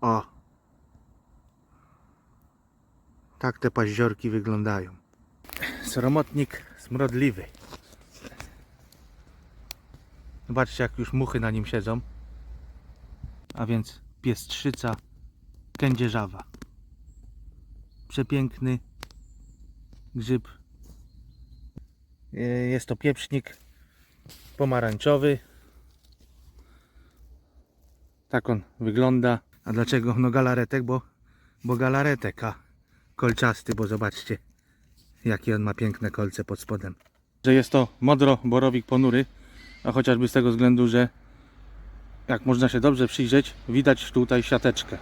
O. Tak te paździorki wyglądają. Sromotnik smrodliwy. Zobaczcie jak już muchy na nim siedzą. A więc piestrzyca kędzierzawa. Przepiękny grzyb. E, Jest to pieprznik pomarańczowy. Tak on wygląda. A dlaczego? No galaretek, bo, bo galaretek, a kolczasty, bo zobaczcie jakie on ma piękne kolce pod spodem. Że jest to modro-borowik ponury, a chociażby z tego względu, że jak można się dobrze przyjrzeć, widać tutaj siateczkę.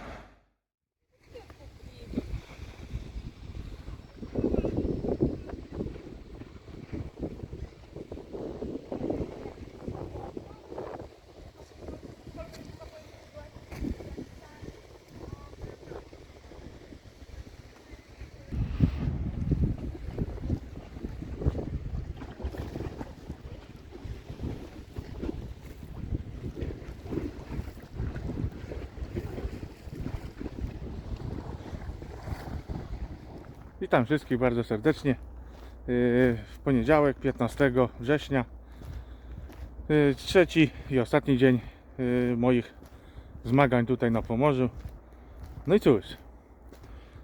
Witam wszystkich bardzo serdecznie. Yy, W poniedziałek, 15 września. Yy, Trzeci i ostatni dzień yy, moich zmagań tutaj na Pomorzu. No i cóż,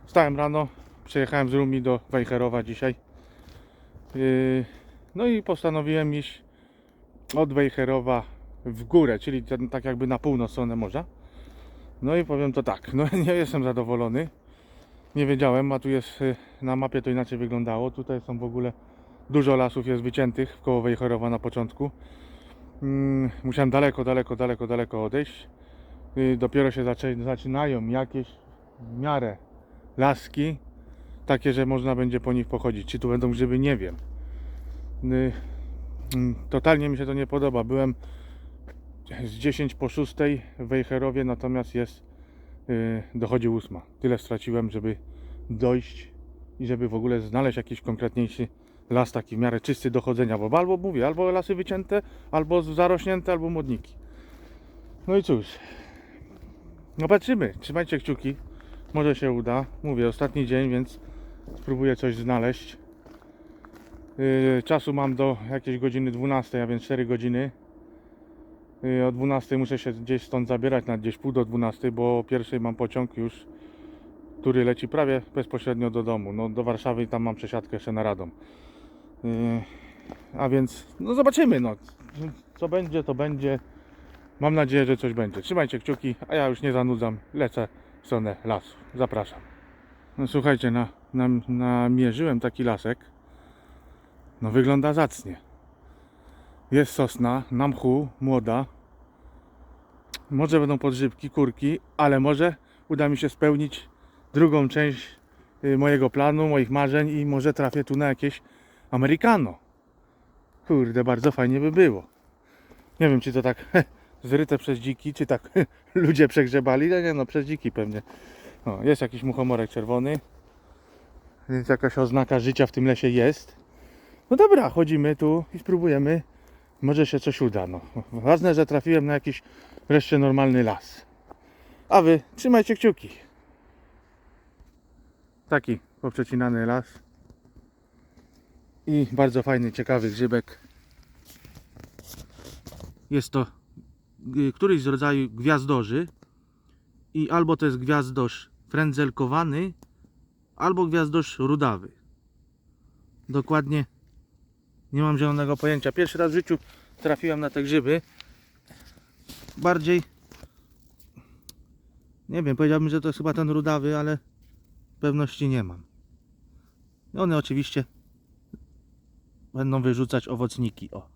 wstałem rano, przyjechałem z Rumi do Wejherowa dzisiaj. No i postanowiłem iść od Wejherowa w górę, czyli tak jakby na północ stronę morza. No i powiem to tak, no nie jestem zadowolony nie wiedziałem, a tu jest y, na mapie to inaczej wyglądało. Tutaj są w ogóle dużo lasów jest wyciętych koło Wejherowa na początku. Mm, Musiałem daleko, daleko, daleko, daleko odejść. Y, Dopiero się zaczynają jakieś w miarę laski, takie, że można będzie po nich pochodzić. Czy tu będą grzyby, nie wiem. Y, mm, Totalnie mi się to nie podoba. Byłem z 10 po 6 w Wejherowie, natomiast jest dochodzi ósma. Tyle straciłem, żeby dojść i żeby w ogóle znaleźć jakiś konkretniejszy las taki w miarę czysty do chodzenia, bo albo mówię, albo lasy wycięte, albo zarośnięte, albo modniki. No i cóż, no patrzymy, trzymajcie kciuki, może się uda. Mówię, ostatni dzień, więc spróbuję coś znaleźć. Yy, czasu mam do jakiejś godziny 12, a więc 4 godziny. Y, O 12 muszę się gdzieś stąd zabierać na gdzieś pół do 12, bo o pierwszej mam pociąg już, który leci prawie bezpośrednio do domu. No do Warszawy i tam mam przesiadkę jeszcze na Radom. Y, A więc no zobaczymy no. Co będzie to będzie. Mam nadzieję, że coś będzie. Trzymajcie kciuki, a ja już nie zanudzam. Lecę w stronę lasu. Zapraszam. No słuchajcie, na, na, namierzyłem taki lasek. No wygląda zacnie. Jest sosna, na mchu, młoda. Może będą podżywki, kurki, ale może uda mi się spełnić drugą część y, mojego planu, moich marzeń i może trafię tu na jakieś Americano. Kurde, bardzo fajnie by było. Nie wiem, czy to tak zryte przez dziki, czy tak ludzie przegrzebali. No nie no, przez dziki pewnie. O, jest jakiś muchomorek czerwony. Więc jakaś oznaka życia w tym lesie jest. No dobra, chodzimy tu i spróbujemy może się coś uda. No. Ważne, że trafiłem na jakiś wreszcie normalny las. A wy trzymajcie kciuki. Taki poprzecinany las. I bardzo fajny, ciekawy grzybek. Jest to y, któryś z rodzaju gwiazdorzy. I albo to jest gwiazdosz frędzelkowany, albo gwiazdosz rudawy. Dokładnie nie mam zielonego pojęcia. Pierwszy raz w życiu trafiłem na te grzyby. Bardziej nie wiem, powiedziałbym, że to jest chyba ten rudawy, ale pewności nie mam. One oczywiście będą wyrzucać owocniki. O.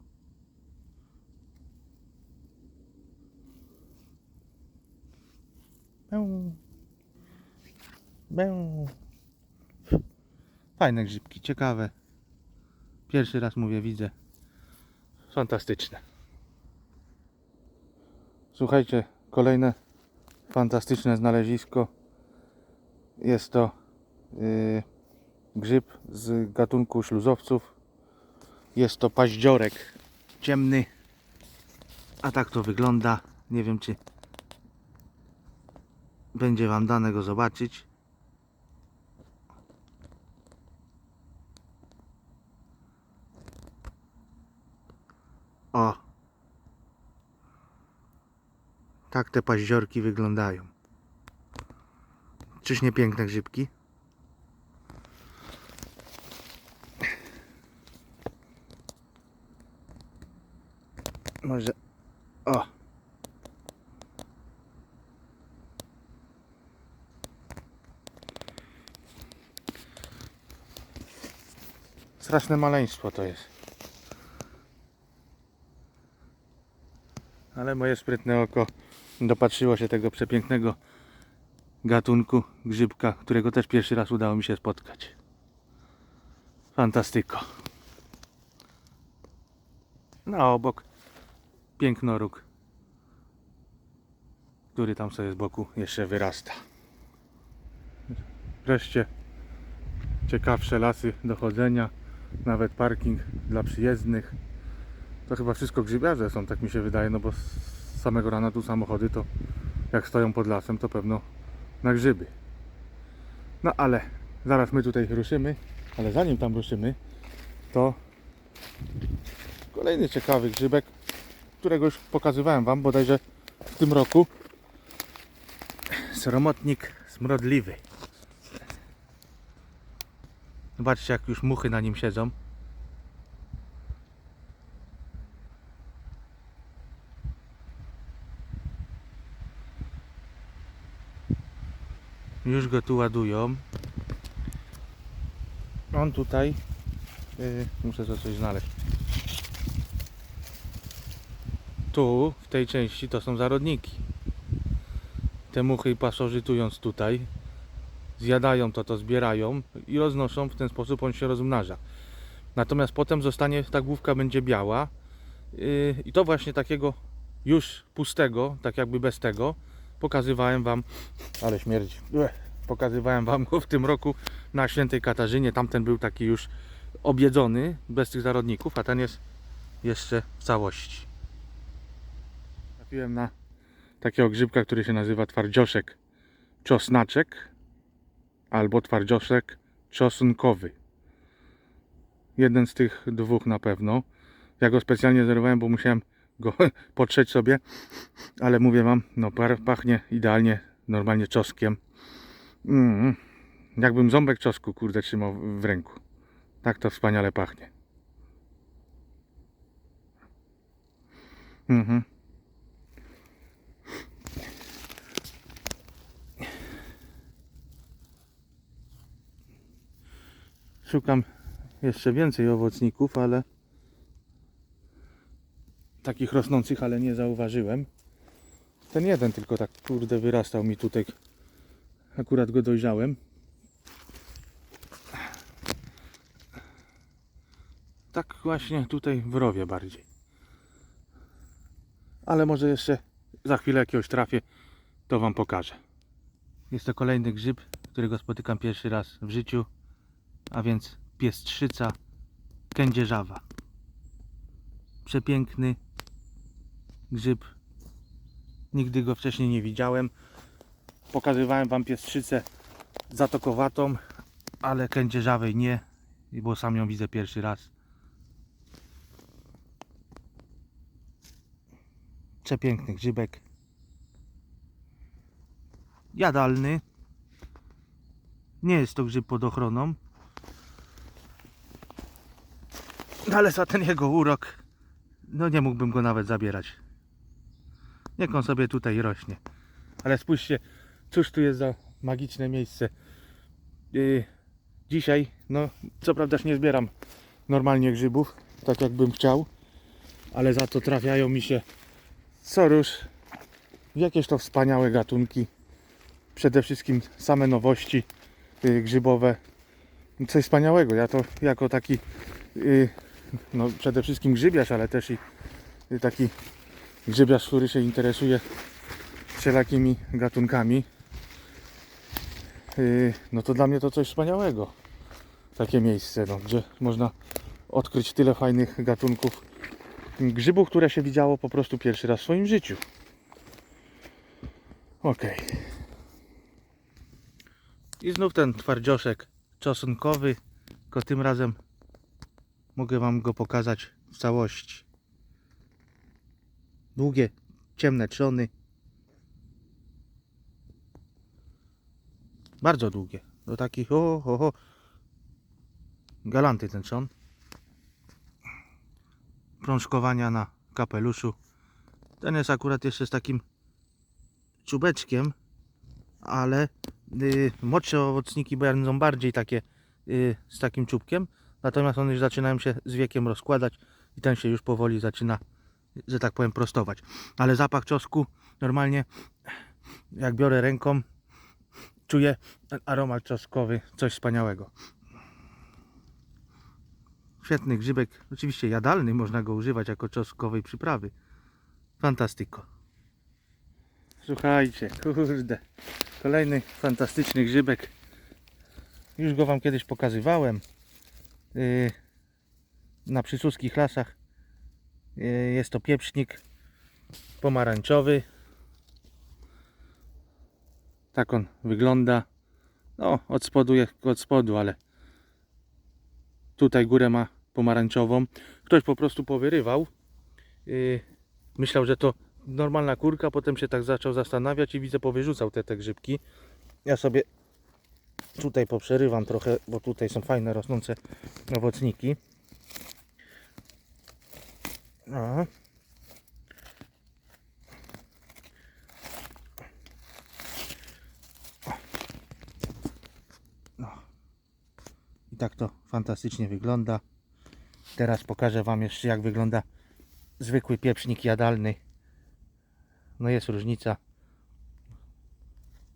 Fajne grzybki, ciekawe. Pierwszy raz mówię, widzę. Fantastyczne. Słuchajcie, kolejne fantastyczne znalezisko. Jest to yy, grzyb z gatunku śluzowców. Jest to paździorek ciemny. A tak to wygląda. Nie wiem czy będzie Wam dane go zobaczyć. O! Tak te paździorki wyglądają. Czyż nie piękne grzybki? Może... O! Straszne maleństwo to jest. Ale moje sprytne oko dopatrzyło się tego przepięknego gatunku grzybka, którego też pierwszy raz udało mi się spotkać. Fantastyko. Na obok pięknoróg, który tam sobie z boku jeszcze wyrasta. Wreszcie ciekawsze lasy do chodzenia, nawet parking dla przyjezdnych. To chyba wszystko grzybiarze są, tak mi się wydaje, no bo z samego rana tu samochody to jak stoją pod lasem, to pewno na grzyby. No ale zaraz my tutaj ruszymy, ale zanim tam ruszymy, to kolejny ciekawy grzybek, którego już pokazywałem Wam bodajże w tym roku. Sromotnik smrodliwy. Zobaczcie jak już muchy na nim siedzą. Już go tu ładują. On tutaj. Yy, muszę to coś znaleźć. Tu, w tej części, to są zarodniki. Te muchy pasożytując tutaj, zjadają to, to zbierają i roznoszą, w ten sposób on się rozmnaża. Natomiast potem zostanie, ta główka będzie biała yy, i to właśnie takiego już pustego, tak jakby bez tego, pokazywałem Wam, ale śmierdzi, pokazywałem Wam go w tym roku na Świętej Katarzynie, tamten był taki już objedzony, bez tych zarodników, a ten jest jeszcze w całości. Trafiłem na takiego grzybka, który się nazywa twardzioszek czosnaczek albo twardzioszek czosnkowy. Jeden z tych dwóch na pewno. Ja go specjalnie zerwałem, bo musiałem go potrzeć sobie, ale mówię wam, no pachnie idealnie, normalnie czosnkiem. Mm, jakbym ząbek czosnku, kurde, trzymał w ręku. Tak to wspaniale pachnie. Mhm. Szukam jeszcze więcej owocników, ale takich rosnących, ale nie zauważyłem. Ten jeden tylko tak kurde wyrastał mi tutaj. Akurat go dojrzałem. Tak właśnie tutaj w rowie bardziej. Ale może jeszcze za chwilę jakiegoś trafię, to Wam pokażę. Jest to kolejny grzyb, którego spotykam pierwszy raz w życiu a więc piestrzyca kędzierzawa. Przepiękny grzyb. Nigdy go wcześniej nie widziałem. Pokazywałem Wam piestrzycę zatokowatą, ale kędzierzawej nie, bo sam ją widzę pierwszy raz. Przepiękny grzybek. Jadalny. Nie jest to grzyb pod ochroną, Ale za ten jego urok, no nie mógłbym go nawet zabierać. Niech on sobie tutaj rośnie. Ale spójrzcie, cóż tu jest za magiczne miejsce. Yy, dzisiaj, no co prawda nie zbieram normalnie grzybów, tak jakbym chciał, ale za to trafiają mi się co róż jakieś to wspaniałe gatunki. Przede wszystkim same nowości yy, grzybowe. Coś wspaniałego. Ja to jako taki yy, no, przede wszystkim grzybiarz, ale też i taki grzybiarz, który się interesuje wszelakimi gatunkami. Yy, No to dla mnie to coś wspaniałego. Takie miejsce, no, gdzie można odkryć tyle fajnych gatunków grzybów, które się widziało po prostu pierwszy raz w swoim życiu. Ok. I znów ten twardzioszek czosnkowy, tylko tym razem mogę Wam go pokazać w całości. Długie, ciemne trzony. Bardzo długie. Do takich o, o, o. Galanty ten trzon. Prążkowania na kapeluszu. Ten jest akurat jeszcze z takim czubeczkiem, ale y, młodsze owocniki będą bardziej takie y, z takim czubkiem, natomiast one już zaczynają się z wiekiem rozkładać i ten się już powoli zaczyna, że tak powiem, prostować. Ale zapach czosnku normalnie, jak biorę ręką, czuję aromat czosnkowy, coś wspaniałego. Świetny grzybek, oczywiście jadalny, można go używać jako czosnkowej przyprawy. Fantastyko. Słuchajcie, kurde. Kolejny fantastyczny grzybek. Już go Wam kiedyś pokazywałem. Yy, na przysuskich lasach. Yy, jest to pieprznik pomarańczowy. Tak on wygląda. No, od spodu jest od spodu, ale tutaj górę ma pomarańczową. Ktoś po prostu powyrywał. Yy, myślał, że to normalna kurka, potem się tak zaczął zastanawiać i widzę, powyrzucał te, te grzybki. Ja sobie tutaj poprzerywam trochę, bo tutaj są fajne rosnące owocniki. No. No. I tak to fantastycznie wygląda. Teraz pokażę Wam jeszcze jak wygląda zwykły pieprznik jadalny. No jest różnica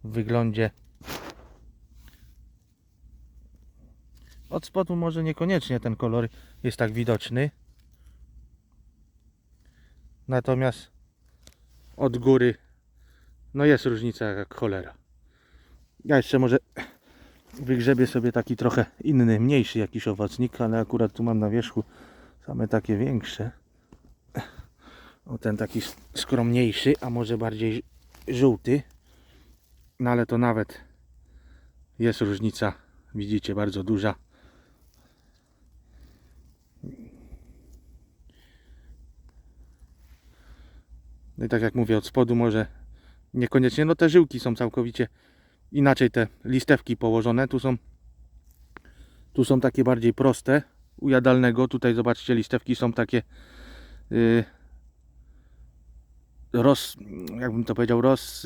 w wyglądzie. Od spodu może niekoniecznie ten kolor jest tak widoczny. Natomiast od góry no jest różnica jak cholera. Ja jeszcze może wygrzebię sobie taki trochę inny, mniejszy jakiś owocnik, ale akurat tu mam na wierzchu same takie większe. O ten taki skromniejszy, a może bardziej żółty. No ale to nawet jest różnica, widzicie, bardzo duża. No i tak jak mówię, od spodu może niekoniecznie, no te żyłki są całkowicie inaczej te listewki położone. Tu są tu są takie bardziej proste u jadalnego. Tutaj zobaczcie, listewki są takie yy, roz, jakbym to powiedział, roz,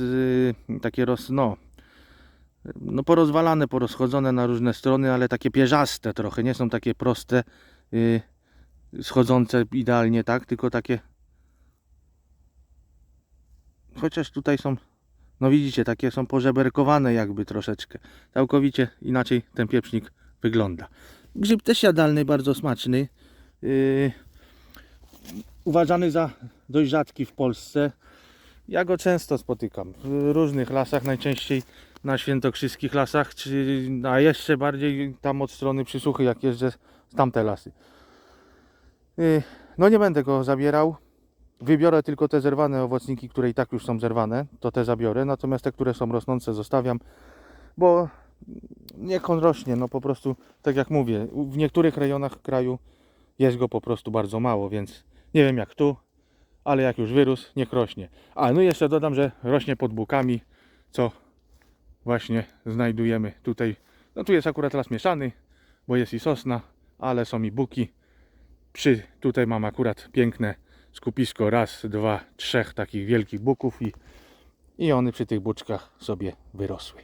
yy, takie roz, no, no porozwalane, porozchodzone na różne strony, ale takie pierzaste trochę, nie są takie proste, yy, schodzące idealnie, tak, tylko takie, chociaż tutaj są, no widzicie, takie są pożeberkowane jakby troszeczkę, całkowicie inaczej ten pieprznik wygląda. Grzyb też jadalny, bardzo smaczny, yy, uważany za dość rzadki w Polsce. Ja go często spotykam w różnych lasach, najczęściej na świętokrzyskich lasach, czy a jeszcze bardziej tam od strony Przysuchy, jak jeżdżę tamte lasy. Yy, No nie będę go zabierał. Wybiorę tylko te zerwane owocniki, które i tak już są zerwane, to te zabiorę, natomiast te, które są rosnące zostawiam, bo niech on rośnie, no po prostu, tak jak mówię, w niektórych rejonach kraju jest go po prostu bardzo mało, więc nie wiem jak tu, ale jak już wyrósł, niech rośnie. A no jeszcze dodam, że rośnie pod bukami, co właśnie znajdujemy tutaj. No tu jest akurat las mieszany, bo jest i sosna, ale są i buki. Przy, tutaj mam akurat piękne skupisko, raz, dwa, trzech takich wielkich buków i, i one przy tych buczkach sobie wyrosły.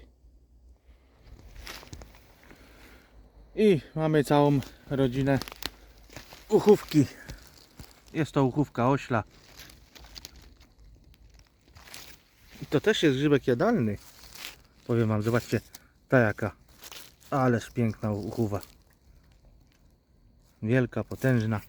I mamy całą rodzinę uchówki. Jest to uchówka ośla. I to też jest grzybek jadalny. Powiem wam, zobaczcie, ta jaka. Ależ piękna uchuwa. Wielka, potężna.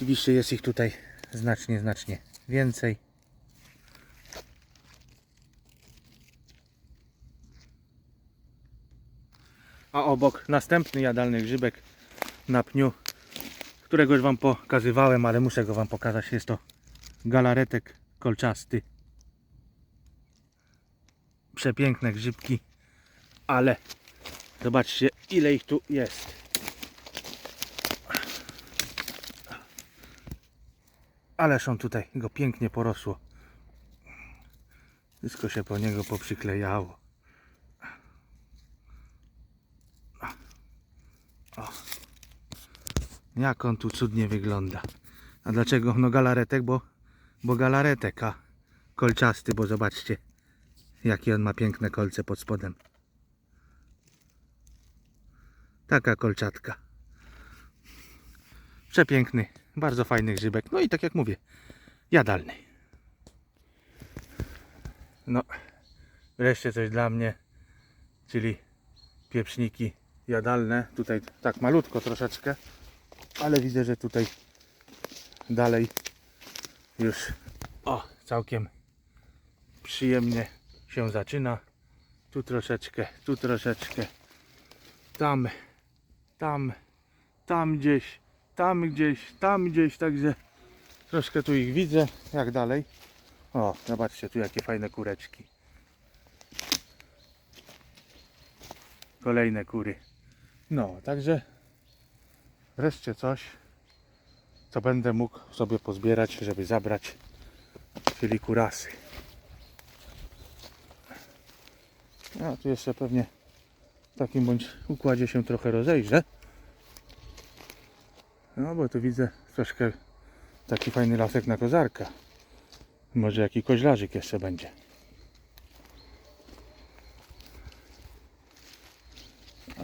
Oczywiście jest ich tutaj znacznie, znacznie więcej. A obok następny jadalny grzybek na pniu, którego już Wam pokazywałem, ale muszę go Wam pokazać. Jest to galaretek kolczasty. przepiękne grzybki, ale zobaczcie ile ich tu jest. Ależ on tutaj go pięknie porosło. Wszystko się po niego poprzyklejało. O. Jak on tu cudnie wygląda. A dlaczego? No galaretek, bo, bo galaretek, a kolczasty, bo zobaczcie jakie on ma piękne kolce pod spodem. Taka kolczatka. Przepiękny, bardzo fajny grzybek. No i tak jak mówię, jadalny. No, wreszcie coś dla mnie, czyli pieprzniki jadalne. Tutaj tak malutko troszeczkę, ale widzę, że tutaj dalej już o, całkiem przyjemnie się zaczyna. Tu troszeczkę, tu troszeczkę, tam, tam, tam gdzieś, tam gdzieś, tam gdzieś, także troszkę tu ich widzę, jak dalej. O, zobaczcie tu jakie fajne kureczki. Kolejne kury. No, także wreszcie coś, co będę mógł sobie pozbierać, żeby zabrać, czyli kurasy. A tu jeszcze pewnie w takim bądź układzie się trochę rozejrzę. No bo tu widzę troszkę taki fajny lasek na kozarka. Może jaki koźlarzyk jeszcze będzie.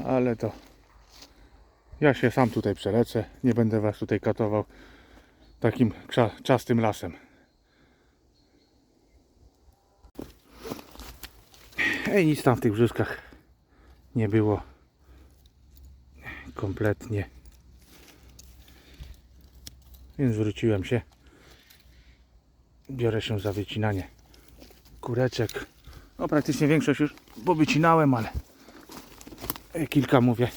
Ale to ja się sam tutaj przelecę. Nie będę was tutaj katował takim czastym lasem. Ej, nic tam w tych brzuskach nie było. Kompletnie. Więc wróciłem się. Biorę się za wycinanie kureczek. No praktycznie większość już powycinałem, ale kilka mówię,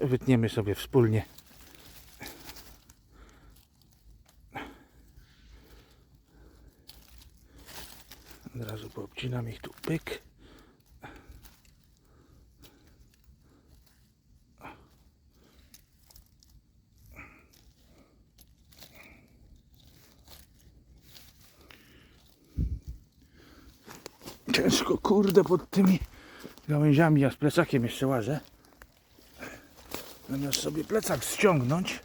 wytniemy sobie wspólnie. Od razu poobcinam ich tu pyk. Kurde, pod tymi gałęziami. Ja z plecakiem jeszcze łażę. Zamiast sobie plecak ściągnąć.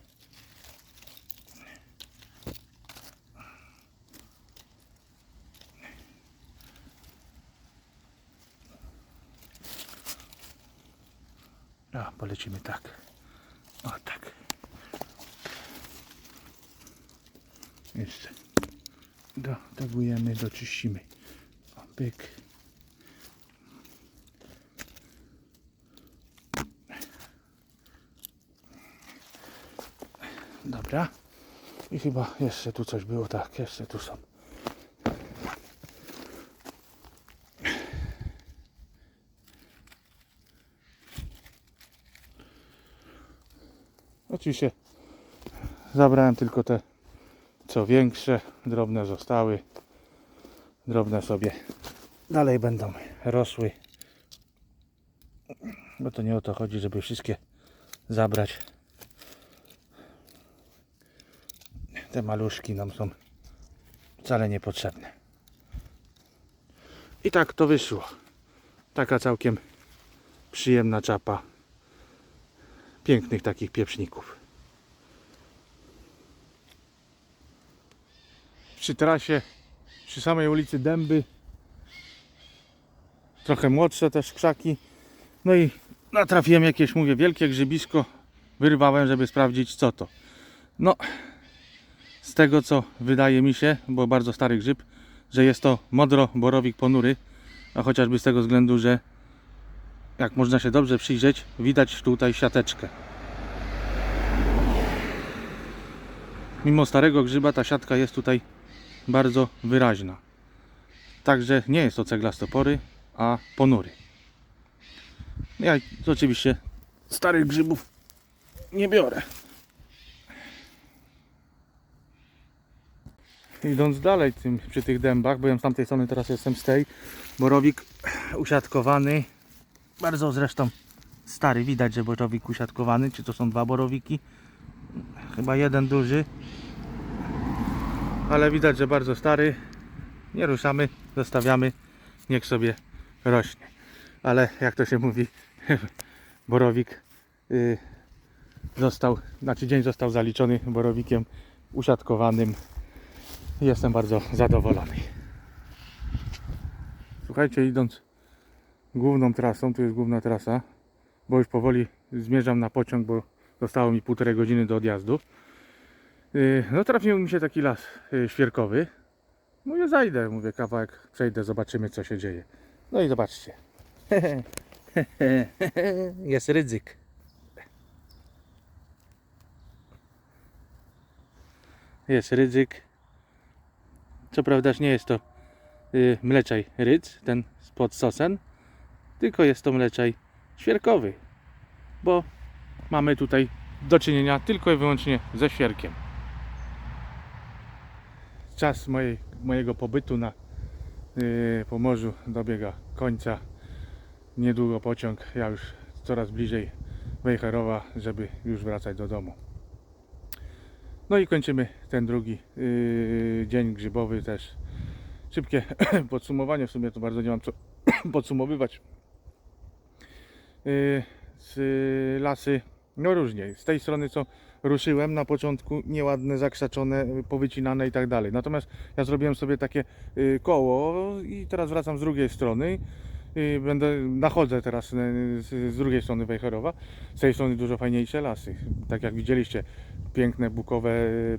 A, polecimy tak. O, tak. Jeszcze dotagujemy, doczyścimy. O, pyk. Dobra. I chyba jeszcze tu coś było. Tak, jeszcze tu są. Oczywiście zabrałem tylko te co większe, drobne zostały. Drobne sobie dalej będą rosły. Bo to nie o to chodzi, żeby wszystkie zabrać. Te maluszki nam są wcale niepotrzebne. I tak to wyszło. Taka całkiem przyjemna czapa pięknych takich pieprzników. Przy trasie, przy samej ulicy Dęby, trochę młodsze też krzaki. No i natrafiłem jakieś, mówię, wielkie grzybisko. Wyrwałem, żeby sprawdzić co to. No, z tego co wydaje mi się, bo bardzo stary grzyb, że jest to modro-borowik ponury, a chociażby z tego względu, że jak można się dobrze przyjrzeć, widać tutaj siateczkę. Mimo starego grzyba ta siatka jest tutaj bardzo wyraźna. Także nie jest to ceglastopory, a ponury. Ja oczywiście starych grzybów nie biorę. Idąc dalej tym, przy tych dębach, byłem z tamtej strony, teraz jestem z tej. Borowik usiadkowany. Bardzo zresztą stary, widać, że borowik usiadkowany. Czy to są dwa borowiki? Chyba jeden duży. Ale widać, że bardzo stary. Nie ruszamy, zostawiamy. Niech sobie rośnie. Ale jak to się mówi, borowik y, został, znaczy dzień został zaliczony borowikiem usiadkowanym. Jestem bardzo zadowolony. Słuchajcie, idąc główną trasą, tu jest główna trasa, bo już powoli zmierzam na pociąg, bo zostało mi półtorej godziny do odjazdu. Yy, No trafił mi się taki las yy, świerkowy. Mówię, zajdę, mówię, kawałek przejdę, zobaczymy co się dzieje. No i zobaczcie. Jest ryzyk. Jest rydzyk. Co prawda nie jest to y, mleczaj rydz, ten spod sosen, tylko jest to mleczaj świerkowy, bo mamy tutaj do czynienia tylko i wyłącznie ze świerkiem. Czas mojej, mojego pobytu na y, Pomorzu dobiega końca. Niedługo pociąg, ja już coraz bliżej Wejherowa, żeby już wracać do domu. No i kończymy ten drugi yy, dzień grzybowy też. Szybkie podsumowanie, w sumie to bardzo nie mam co podsumowywać. Yy, z lasy, no różnie. Z tej strony co ruszyłem na początku, nieładne, zakrzaczone, powycinane i tak dalej. Natomiast ja zrobiłem sobie takie yy, koło i teraz wracam z drugiej strony. I będę, nachodzę teraz yy, z, drugiej strony Wejherowa. Z tej strony dużo fajniejsze lasy. Tak jak widzieliście, piękne bukowe,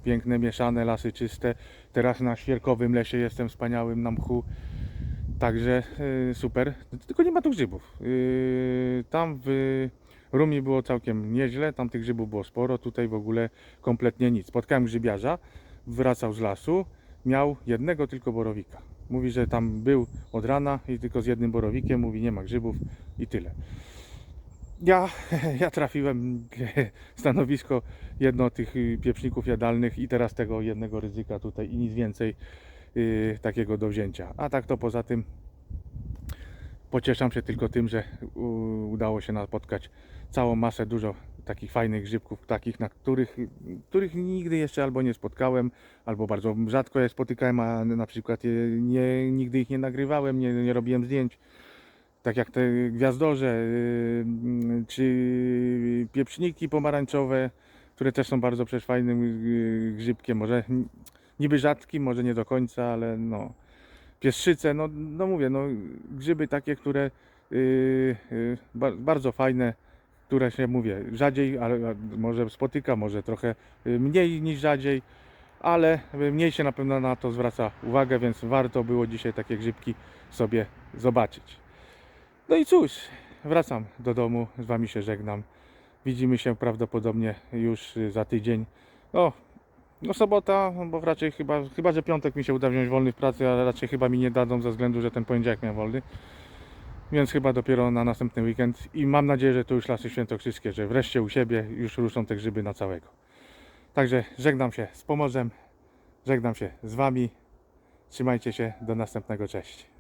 piękne mieszane lasy czyste. Teraz na świerkowym lesie jestem wspaniałym na mchu. Także y, super. Tylko nie ma tu grzybów. Y, tam w Rumi było całkiem nieźle, tam tych grzybów było sporo, tutaj w ogóle kompletnie nic. Spotkałem grzybiarza, wracał z lasu, miał jednego tylko borowika. Mówi, że tam był od rana i tylko z jednym borowikiem, mówi nie ma grzybów i tyle. Ja, ja trafiłem stanowisko jedno tych pieczników jadalnych i teraz tego jednego ryzyka tutaj i nic więcej y, takiego do wzięcia. A tak to poza tym pocieszam się tylko tym, że udało się napotkać całą masę dużo takich fajnych grzybków, takich, na których, których nigdy jeszcze albo nie spotkałem, albo bardzo rzadko je spotykałem, a na przykład nie, nigdy ich nie nagrywałem, nie, nie robiłem zdjęć. Tak jak te gwiazdorze, yy, czy pieprzniki pomarańczowe, które też są bardzo przecież fajnym yy, grzybkiem, może niby rzadkim, może nie do końca, ale no. Pieszyce, no, no mówię, no grzyby takie, które yy, yy, ba- bardzo fajne, które się mówię, rzadziej, ale może spotyka, może trochę yy, mniej niż rzadziej, ale mniej się na pewno na to zwraca uwagę, więc warto było dzisiaj takie grzybki sobie zobaczyć. No i cóż, wracam do domu, z Wami się żegnam. Widzimy się prawdopodobnie już y, za tydzień. No, no sobota, bo raczej chyba, chyba, że piątek mi się uda wziąć wolny w pracy, ale raczej chyba mi nie dadzą ze względu, że ten poniedziałek miałem wolny. Więc chyba dopiero na następny weekend i mam nadzieję, że to już Lasy Świętokrzyskie, że wreszcie u siebie już ruszą te grzyby na całego. Także żegnam się z Pomorzem, żegnam się z Wami. Trzymajcie się, do następnego, cześć.